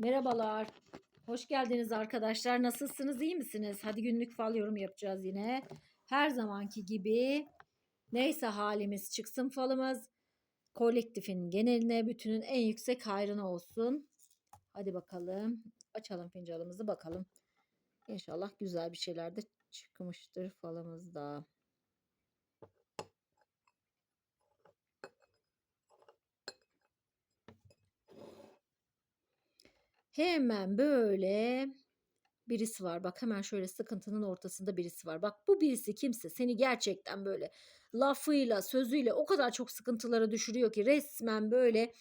Merhabalar. Hoş geldiniz arkadaşlar. Nasılsınız? iyi misiniz? Hadi günlük fal yorum yapacağız yine. Her zamanki gibi neyse halimiz çıksın falımız. Kolektifin geneline bütünün en yüksek hayrına olsun. Hadi bakalım. Açalım fincanımızı bakalım. İnşallah güzel bir şeyler de çıkmıştır falımızda. Hemen böyle birisi var. Bak hemen şöyle sıkıntının ortasında birisi var. Bak bu birisi kimse seni gerçekten böyle lafıyla, sözüyle o kadar çok sıkıntılara düşürüyor ki resmen böyle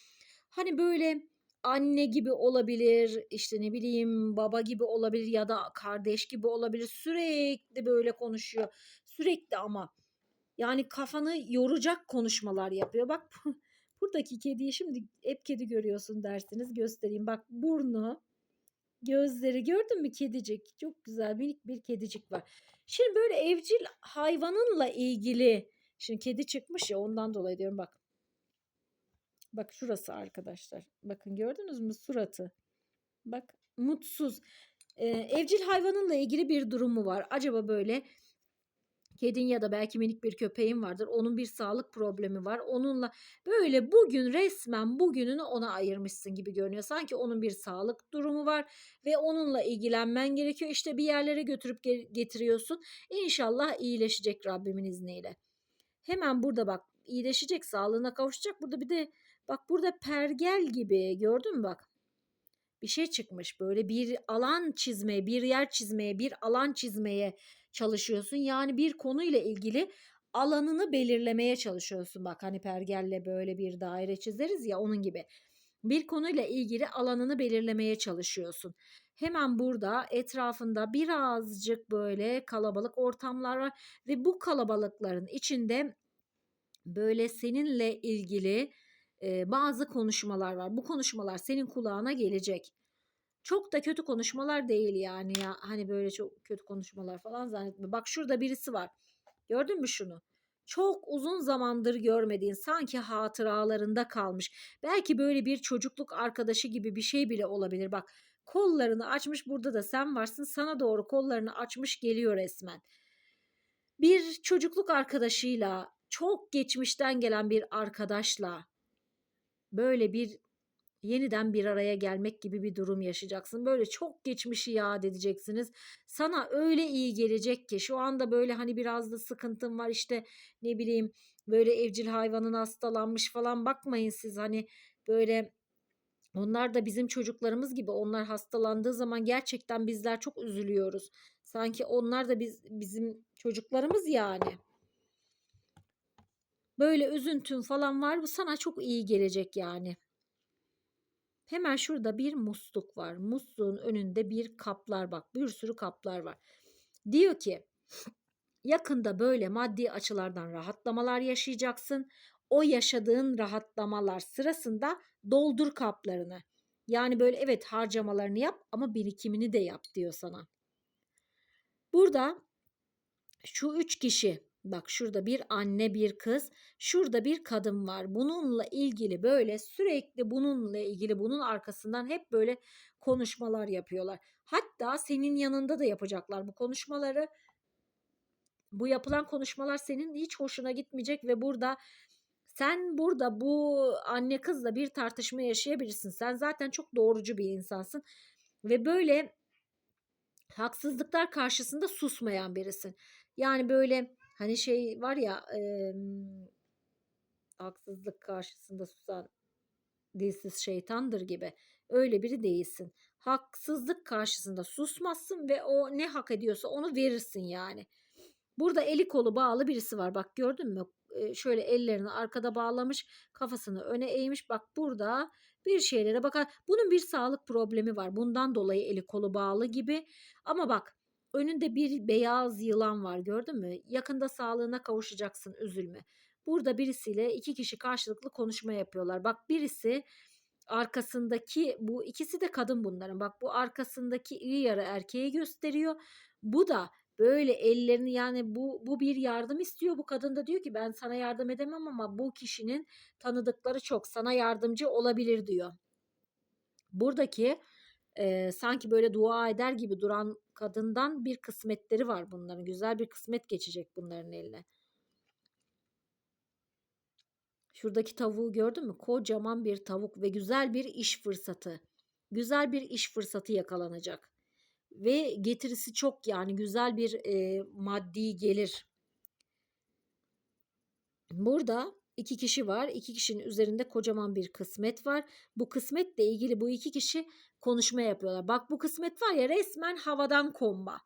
hani böyle anne gibi olabilir, işte ne bileyim baba gibi olabilir ya da kardeş gibi olabilir. Sürekli böyle konuşuyor. Sürekli ama yani kafanı yoracak konuşmalar yapıyor. Bak buradaki kediyi şimdi hep kedi görüyorsun dersiniz göstereyim. Bak burnu, gözleri gördün mü kedicik? Çok güzel minik bir kedicik var. Şimdi böyle evcil hayvanınla ilgili şimdi kedi çıkmış ya ondan dolayı diyorum bak. Bak şurası arkadaşlar. Bakın gördünüz mü suratı? Bak mutsuz. Ee, evcil hayvanınla ilgili bir durumu var. Acaba böyle kedin ya da belki minik bir köpeğin vardır. Onun bir sağlık problemi var. Onunla böyle bugün resmen bugününü ona ayırmışsın gibi görünüyor. Sanki onun bir sağlık durumu var ve onunla ilgilenmen gerekiyor. İşte bir yerlere götürüp getiriyorsun. İnşallah iyileşecek Rabbimin izniyle. Hemen burada bak iyileşecek, sağlığına kavuşacak. Burada bir de bak burada pergel gibi gördün mü bak bir şey çıkmış böyle bir alan çizmeye, bir yer çizmeye, bir alan çizmeye çalışıyorsun. Yani bir konuyla ilgili alanını belirlemeye çalışıyorsun. Bak hani pergelle böyle bir daire çizeriz ya onun gibi. Bir konuyla ilgili alanını belirlemeye çalışıyorsun. Hemen burada etrafında birazcık böyle kalabalık ortamlar var ve bu kalabalıkların içinde böyle seninle ilgili e, bazı konuşmalar var. Bu konuşmalar senin kulağına gelecek. Çok da kötü konuşmalar değil yani ya. Hani böyle çok kötü konuşmalar falan zannetme. Bak şurada birisi var. Gördün mü şunu? Çok uzun zamandır görmediğin sanki hatıralarında kalmış. Belki böyle bir çocukluk arkadaşı gibi bir şey bile olabilir. Bak kollarını açmış burada da sen varsın. Sana doğru kollarını açmış geliyor resmen. Bir çocukluk arkadaşıyla çok geçmişten gelen bir arkadaşla böyle bir yeniden bir araya gelmek gibi bir durum yaşayacaksın. Böyle çok geçmişi yad edeceksiniz. Sana öyle iyi gelecek ki şu anda böyle hani biraz da sıkıntın var işte ne bileyim böyle evcil hayvanın hastalanmış falan bakmayın siz hani böyle onlar da bizim çocuklarımız gibi onlar hastalandığı zaman gerçekten bizler çok üzülüyoruz. Sanki onlar da biz bizim çocuklarımız yani. Böyle üzüntün falan var bu sana çok iyi gelecek yani. Hemen şurada bir musluk var. Musluğun önünde bir kaplar bak. Bir sürü kaplar var. Diyor ki yakında böyle maddi açılardan rahatlamalar yaşayacaksın. O yaşadığın rahatlamalar sırasında doldur kaplarını. Yani böyle evet harcamalarını yap ama birikimini de yap diyor sana. Burada şu üç kişi Bak şurada bir anne bir kız, şurada bir kadın var. Bununla ilgili böyle sürekli bununla ilgili bunun arkasından hep böyle konuşmalar yapıyorlar. Hatta senin yanında da yapacaklar bu konuşmaları. Bu yapılan konuşmalar senin hiç hoşuna gitmeyecek ve burada sen burada bu anne kızla bir tartışma yaşayabilirsin. Sen zaten çok doğrucu bir insansın ve böyle haksızlıklar karşısında susmayan birisin. Yani böyle Hani şey var ya e, haksızlık karşısında susan dilsiz şeytandır gibi. Öyle biri değilsin. Haksızlık karşısında susmazsın ve o ne hak ediyorsa onu verirsin yani. Burada eli kolu bağlı birisi var. Bak gördün mü? Şöyle ellerini arkada bağlamış, kafasını öne eğmiş. Bak burada bir şeylere bakar. Bunun bir sağlık problemi var. Bundan dolayı eli kolu bağlı gibi. Ama bak Önünde bir beyaz yılan var gördün mü? Yakında sağlığına kavuşacaksın üzülme. Burada birisiyle iki kişi karşılıklı konuşma yapıyorlar. Bak birisi arkasındaki bu ikisi de kadın bunların. Bak bu arkasındaki iri yarı erkeği gösteriyor. Bu da böyle ellerini yani bu bu bir yardım istiyor. Bu kadın da diyor ki ben sana yardım edemem ama bu kişinin tanıdıkları çok sana yardımcı olabilir diyor. Buradaki eee, sanki böyle dua eder gibi duran kadından bir kısmetleri var bunların. Güzel bir kısmet geçecek bunların eline. Şuradaki tavuğu gördün mü? Kocaman bir tavuk ve güzel bir iş fırsatı. Güzel bir iş fırsatı yakalanacak. Ve getirisi çok yani güzel bir eee, maddi gelir. Burada 2 kişi var. 2 kişinin üzerinde kocaman bir kısmet var. Bu kısmetle ilgili bu 2 kişi konuşma yapıyorlar. Bak bu kısmet var ya resmen havadan konma.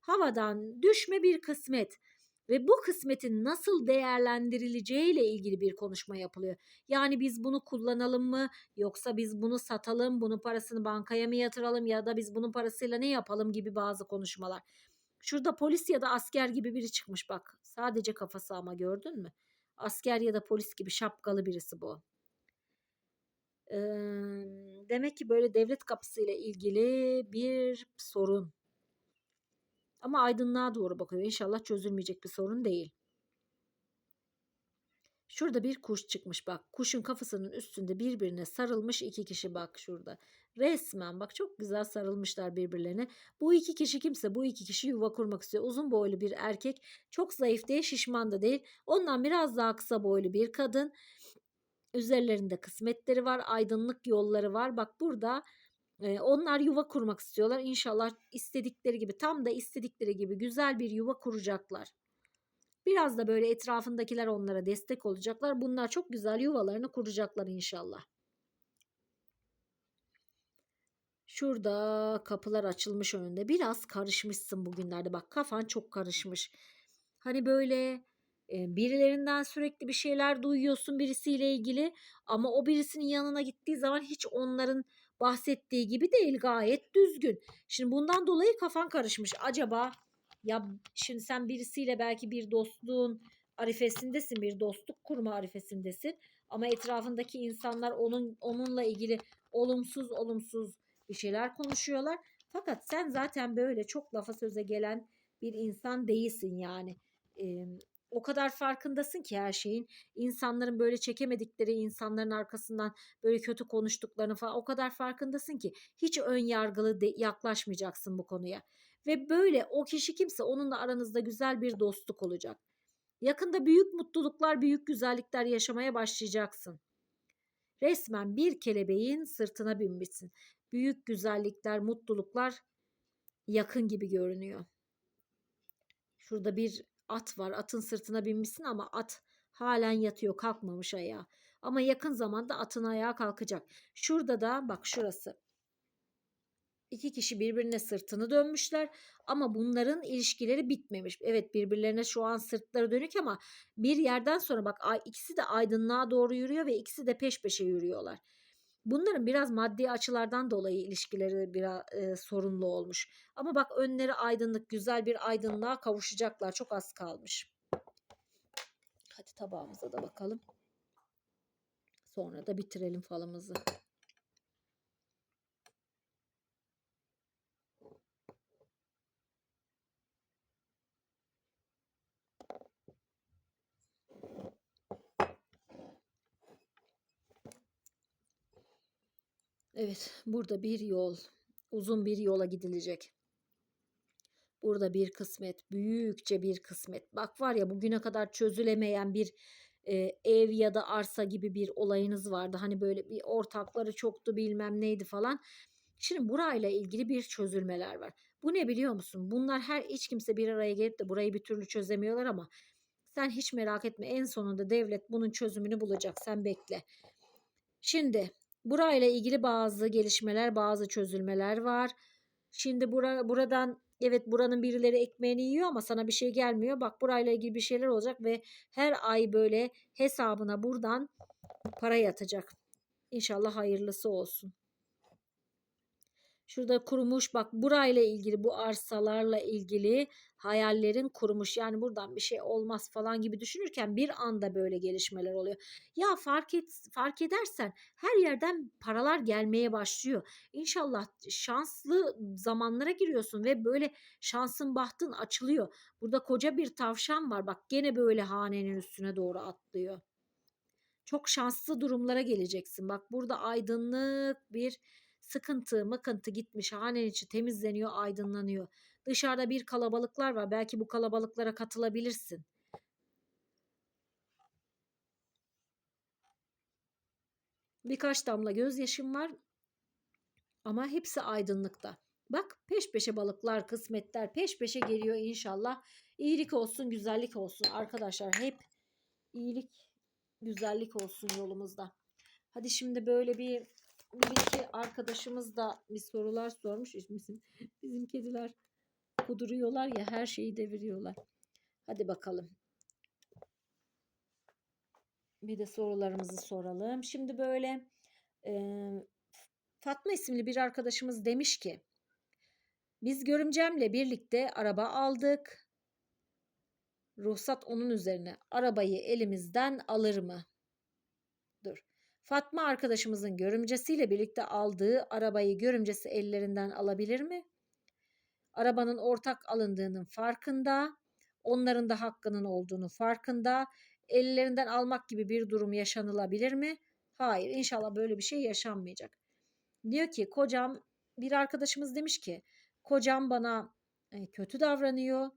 Havadan düşme bir kısmet ve bu kısmetin nasıl değerlendirileceğiyle ilgili bir konuşma yapılıyor. Yani biz bunu kullanalım mı yoksa biz bunu satalım, bunun parasını bankaya mı yatıralım ya da biz bunun parasıyla ne yapalım gibi bazı konuşmalar. Şurada polis ya da asker gibi biri çıkmış bak. Sadece kafası ama gördün mü? Asker ya da polis gibi şapkalı birisi bu. Demek ki böyle devlet kapısıyla ilgili bir sorun. Ama aydınlığa doğru bakıyor. İnşallah çözülmeyecek bir sorun değil. Şurada bir kuş çıkmış bak. Kuşun kafasının üstünde birbirine sarılmış iki kişi bak şurada. Resmen bak çok güzel sarılmışlar birbirlerine. Bu iki kişi kimse bu iki kişi yuva kurmak istiyor. Uzun boylu bir erkek. Çok zayıf değil şişman da değil. Ondan biraz daha kısa boylu bir kadın. Üzerlerinde kısmetleri var. Aydınlık yolları var. Bak burada e, onlar yuva kurmak istiyorlar. İnşallah istedikleri gibi tam da istedikleri gibi güzel bir yuva kuracaklar. Biraz da böyle etrafındakiler onlara destek olacaklar. Bunlar çok güzel yuvalarını kuracaklar inşallah. Şurada kapılar açılmış önünde. Biraz karışmışsın bugünlerde. Bak kafan çok karışmış. Hani böyle birilerinden sürekli bir şeyler duyuyorsun birisiyle ilgili ama o birisinin yanına gittiği zaman hiç onların bahsettiği gibi değil gayet düzgün. Şimdi bundan dolayı kafan karışmış. Acaba ya şimdi sen birisiyle belki bir dostluğun arifesindesin, bir dostluk kurma arifesindesin ama etrafındaki insanlar onun onunla ilgili olumsuz olumsuz bir şeyler konuşuyorlar. Fakat sen zaten böyle çok lafa söze gelen bir insan değilsin yani. Ee, o kadar farkındasın ki her şeyin. İnsanların böyle çekemedikleri insanların arkasından böyle kötü konuştuklarını falan o kadar farkındasın ki hiç ön yargılı de, yaklaşmayacaksın bu konuya. Ve böyle o kişi kimse onunla aranızda güzel bir dostluk olacak. Yakında büyük mutluluklar, büyük güzellikler yaşamaya başlayacaksın. Resmen bir kelebeğin sırtına binmişsin. Büyük güzellikler, mutluluklar yakın gibi görünüyor. Şurada bir at var. Atın sırtına binmişsin ama at halen yatıyor, kalkmamış ayağa. Ama yakın zamanda atın ayağa kalkacak. Şurada da bak şurası. İki kişi birbirine sırtını dönmüşler ama bunların ilişkileri bitmemiş. Evet birbirlerine şu an sırtları dönük ama bir yerden sonra bak ikisi de aydınlığa doğru yürüyor ve ikisi de peş peşe yürüyorlar. Bunların biraz maddi açılardan dolayı ilişkileri biraz e, sorunlu olmuş. Ama bak önleri aydınlık, güzel bir aydınlığa kavuşacaklar. Çok az kalmış. Hadi tabağımıza da bakalım. Sonra da bitirelim falımızı. Evet, burada bir yol, uzun bir yola gidilecek. Burada bir kısmet, büyükçe bir kısmet. Bak var ya bugüne kadar çözülemeyen bir e, ev ya da arsa gibi bir olayınız vardı. Hani böyle bir ortakları çoktu bilmem neydi falan. Şimdi burayla ilgili bir çözülmeler var. Bu ne biliyor musun? Bunlar her hiç kimse bir araya gelip de burayı bir türlü çözemiyorlar ama sen hiç merak etme en sonunda devlet bunun çözümünü bulacak. Sen bekle. Şimdi burayla ilgili bazı gelişmeler, bazı çözülmeler var. Şimdi bura, buradan evet buranın birileri ekmeğini yiyor ama sana bir şey gelmiyor. Bak burayla ilgili bir şeyler olacak ve her ay böyle hesabına buradan para yatacak. İnşallah hayırlısı olsun. Şurada kurumuş bak burayla ilgili bu arsalarla ilgili hayallerin kurumuş. Yani buradan bir şey olmaz falan gibi düşünürken bir anda böyle gelişmeler oluyor. Ya fark et fark edersen her yerden paralar gelmeye başlıyor. İnşallah şanslı zamanlara giriyorsun ve böyle şansın bahtın açılıyor. Burada koca bir tavşan var. Bak gene böyle hanenin üstüne doğru atlıyor. Çok şanslı durumlara geleceksin. Bak burada aydınlık bir Sıkıntı, mıkıntı gitmiş. Hanen içi temizleniyor, aydınlanıyor. Dışarıda bir kalabalıklar var. Belki bu kalabalıklara katılabilirsin. Birkaç damla gözyaşım var ama hepsi aydınlıkta. Bak peş peşe balıklar, kısmetler peş peşe geliyor inşallah. İyilik olsun, güzellik olsun arkadaşlar. Hep iyilik, güzellik olsun yolumuzda. Hadi şimdi böyle bir bir iki arkadaşımız da bir sorular sormuş. Bizim, bizim kediler kuduruyorlar ya her şeyi deviriyorlar. Hadi bakalım. Bir de sorularımızı soralım. Şimdi böyle e, Fatma isimli bir arkadaşımız demiş ki biz görümcemle birlikte araba aldık. Ruhsat onun üzerine. Arabayı elimizden alır mı? Dur. Fatma arkadaşımızın görümcesiyle birlikte aldığı arabayı görümcesi ellerinden alabilir mi? Arabanın ortak alındığının farkında, onların da hakkının olduğunu farkında. Ellerinden almak gibi bir durum yaşanılabilir mi? Hayır, inşallah böyle bir şey yaşanmayacak. Diyor ki kocam bir arkadaşımız demiş ki kocam bana e, kötü davranıyor.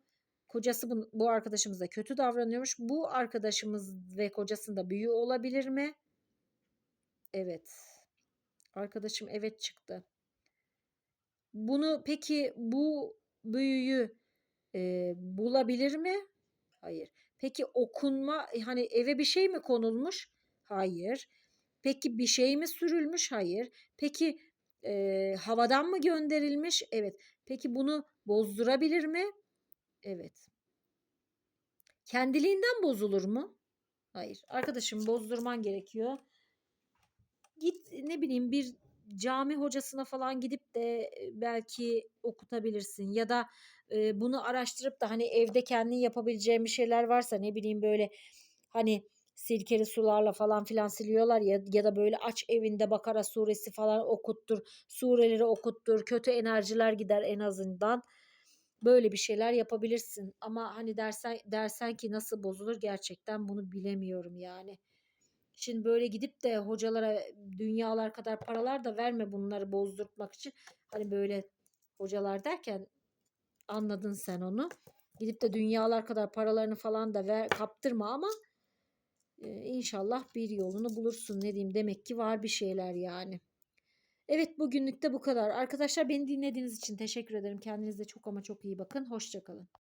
Kocası bu, bu arkadaşımız da kötü davranıyormuş. Bu arkadaşımız ve kocasında büyü olabilir mi? Evet. Arkadaşım evet çıktı. Bunu peki bu büyüyü e, bulabilir mi? Hayır. Peki okunma hani eve bir şey mi konulmuş? Hayır. Peki bir şey mi sürülmüş? Hayır. Peki e, havadan mı gönderilmiş? Evet. Peki bunu bozdurabilir mi? Evet. Kendiliğinden bozulur mu? Hayır. Arkadaşım bozdurman gerekiyor. Git ne bileyim bir cami hocasına falan gidip de belki okutabilirsin ya da e, bunu araştırıp da hani evde kendin yapabileceğin bir şeyler varsa ne bileyim böyle hani sirkeli sularla falan filan siliyorlar ya ya da böyle aç evinde Bakara suresi falan okuttur, sureleri okuttur, kötü enerjiler gider en azından. Böyle bir şeyler yapabilirsin ama hani dersen dersen ki nasıl bozulur gerçekten bunu bilemiyorum yani. Şimdi böyle gidip de hocalara dünyalar kadar paralar da verme bunları bozdurmak için. Hani böyle hocalar derken anladın sen onu. Gidip de dünyalar kadar paralarını falan da ver, kaptırma ama e, inşallah bir yolunu bulursun. Ne diyeyim demek ki var bir şeyler yani. Evet bugünlük de bu kadar. Arkadaşlar beni dinlediğiniz için teşekkür ederim. Kendinize çok ama çok iyi bakın. Hoşçakalın.